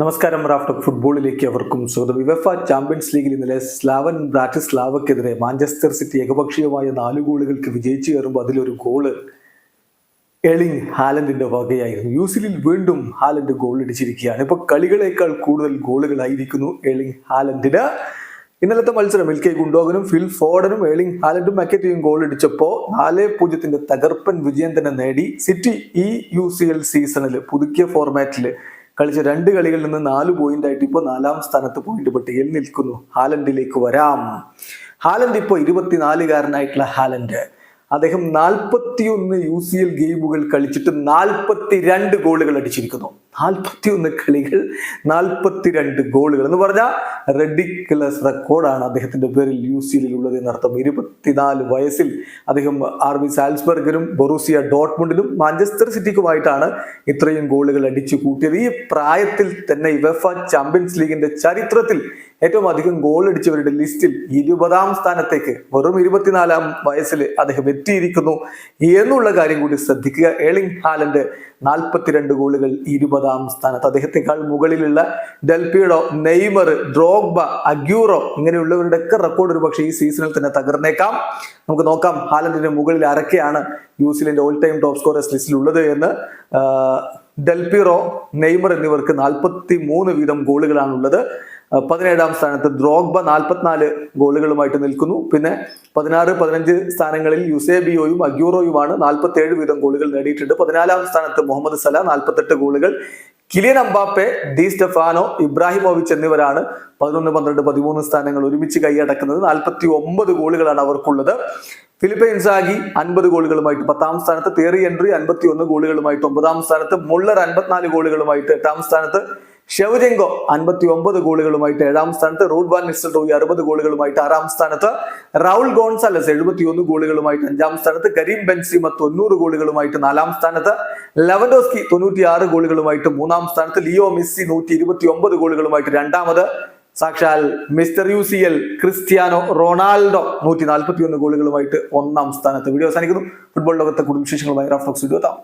നമസ്കാരം റാഫ്റ്റർ ഫുട്ബോളിലേക്ക് അവർക്കും സ്വാഗതം. വിവഫ ചാമ്പ്യൻസ് ലീഗിൽ ഇന്നലെ സ്ലാവൻ ബ്രാറ്റിസ്ലാവക്കെതിരെ മാഞ്ചസ്റ്റർ സിറ്റി ഏകപക്ഷീയമായ നാല് ഗോളുകൾക്ക് വിജയിച്ചു കയറുമ്പോൾ അതിലൊരു ഗോൾ എളിങ് ഹാലൻഡിന്റെ വകയായിരുന്നു. യൂസിലിൽ വീണ്ടും ഹാലൻഡ് ഗോൾ അടിച്ചിരിക്കുകയാണ് ഇപ്പൊ കളികളേക്കാൾ കൂടുതൽ ഗോളുകളായിരിക്കുന്നു എളിങ് ഹാലൻഡിന്. ഇന്നലത്തെ മത്സരം എൽ കെ ഗുണ്ടോഗനും ഫിൽ ഫോർഡനും ഏളിംഗ് ഹാലൻഡും മക്കറ്റിയും ഗോൾ അടിച്ചപ്പോൾ നാല് പൂജ്യത്തിന്റെ തകർപ്പൻ വിജയം തന്നെ നേടി. സിറ്റി ഈ യു സി എൽ സീസണിൽ പുതുക്കിയ ഫോർമാറ്റിൽ കളിച്ച രണ്ട് കളികളിൽ നിന്ന് നാല് പോയിന്റ് ആയിട്ട് ഇപ്പോൾ നാലാം സ്ഥാനത്ത് പോയിന്റ് പട്ടികയിൽ നിൽക്കുന്നു. ഹാലൻഡിലേക്ക് വരാം. ഹാലൻഡ് ഇപ്പോൾ ഇരുപത്തിനാലുകാരനായിട്ടുള്ള ഹാലൻഡ്. അദ്ദേഹം നാൽപ്പത്തിയൊന്ന് യു സി എൽ ഗെയിമുകൾ കളിച്ചിട്ട് നാൽപ്പത്തി രണ്ട് ഗോളുകൾ അടിച്ചിരിക്കുന്നു. നാൽപ്പത്തിയൊന്ന് കളികൾ നാൽപ്പത്തിരണ്ട് ഗോളുകൾ എന്ന് പറഞ്ഞാൽ റെഡിക്കുലസ് റെക്കോർഡാണ് അദ്ദേഹത്തിന്റെ പേരിൽ യു സി എല്ലിൽ ഉള്ളത് എന്നർത്ഥം. ഇരുപത്തിനാല് വയസ്സിൽ അദ്ദേഹം ആർ ബി സാൽസ്ബർഗിനും ബൊറൂസിയ ഡോട്ട്മുണ്ടിനും മാഞ്ചസ്റ്റർ സിറ്റിക്കുമായിട്ടാണ് ഇത്രയും ഗോളുകൾ അടിച്ചു കൂട്ടിയത്. ഈ പ്രായത്തിൽ തന്നെ ഇവഫ ചാമ്പ്യൻസ് ലീഗിന്റെ ചരിത്രത്തിൽ ഏറ്റവും അധികം ഗോൾ അടിച്ചവരുടെ ലിസ്റ്റിൽ ഇരുപതാം സ്ഥാനത്തേക്ക് വെറും ഇരുപത്തിനാലാം വയസ്സിൽ അദ്ദേഹം എത്തിയിരിക്കുന്നു എന്നുള്ള കാര്യം കൂടി ശ്രദ്ധിക്കുക. ഏളിംഗ് ഹാലൻഡ് നാൽപ്പത്തിരണ്ട് ഗോളുകൾ ഇരുപതാം സ്ഥാനത്ത്. അദ്ദേഹത്തെക്കാൾ മുകളിലുള്ള Del Piero Neymar Drogba Aguero ഇങ്ങനെയുള്ളവരുടെ ഒക്കെ റെക്കോർഡ് ഒരു പക്ഷേ ഈ സീസണിൽ തന്നെ തകർന്നേക്കാം. നമുക്ക് നോക്കാം ഹാലൻഡിന്റെ മുകളിൽ ആരൊക്കെയാണ് New Zealand all time top scorers ലിസ്റ്റിൽ ഉള്ളത് എന്ന്. ഡെൽപിറോ നെയ്മർ എന്നിവർക്ക് നാൽപ്പത്തി മൂന്ന് വീതം ഗോളുകളാണുള്ളത്. പതിനേഴാം സ്ഥാനത്ത് ദ്രോഗ്ബ നാൽപ്പത്തിനാല് ഗോളുകളുമായിട്ട് നിൽക്കുന്നു. പിന്നെ പതിനാറ് പതിനഞ്ച് സ്ഥാനങ്ങളിൽ യുസേബിയോയും അഗ്യൂറോയുമാണ് നാൽപ്പത്തി ഏഴ് വീതം ഗോളുകൾ നേടിയിട്ടുണ്ട്. പതിനാലാം സ്ഥാനത്ത് മുഹമ്മദ് സല നാൽപ്പത്തെട്ട് ഗോളുകൾ. Kylian Mbappe Di Stefano Ibrahimovic എന്നിവരാണ് പതിനൊന്ന് പന്ത്രണ്ട് പതിമൂന്ന് സ്ഥാനങ്ങൾ ഒരുമിച്ച് കൈയടക്കുന്നത്. നാൽപ്പത്തി ഒമ്പത് ഗോളുകളാണ് അവർക്കുള്ളത്. ഫിലിപ്പെ ഇൻസാഗി അൻപത് ഗോളുകളുമായിട്ട് പത്താം സ്ഥാനത്ത് തേറി എൻട്രി അൻപത്തി ഒന്ന് ഗോളുകളുമായിട്ട് ഒമ്പതാം സ്ഥാനത്ത് മുള്ളർ അൻപത്തിനാല് ഗോളുകളുമായിട്ട് എട്ടാം സ്ഥാനത്ത് ഷെവജെങ്കോ അൻപത്തി ഒമ്പത് ഗോളുകളുമായിട്ട് ഏഴാം സ്ഥാനത്ത് റൂഡ് വാൻ മിസ്റ്റർ റോയി അറുപത് ഗോളുകളുമായിട്ട് ആറാം സ്ഥാനത്ത് റൗൾ ഗോൺസാലസ് എഴുപത്തി ഒന്ന് ഗോളുകളുമായിട്ട് അഞ്ചാം സ്ഥാനത്ത് കരീം ബെൻസിമ തൊണ്ണൂറ് ഗോളുകളുമായിട്ട് നാലാം സ്ഥാനത്ത് ലെവൻഡോസ്കി തൊണ്ണൂറ്റി ആറ് ഗോളുകളുമായിട്ട് മൂന്നാം സ്ഥാനത്ത് ലിയോ മിസ്സി നൂറ്റി ഇരുപത്തി ഒമ്പത് ഗോളുകളുമായിട്ട് രണ്ടാമത് സാക്ഷാൽ mister U C L Cristiano Ronaldo നൂറ്റി നാൽപ്പത്തി ഒന്ന് ഗോളുകളുമായിട്ട് ഒന്നാം സ്ഥാനത്ത്. വീഡിയോ അവസാനിക്കുന്നു. ഫുട്ബോൾ ലോകത്തെ കൂടുതൽ വിശേഷങ്ങളുമായി റാഫ്ലോക്സ് വീഡിയോ എത്താം.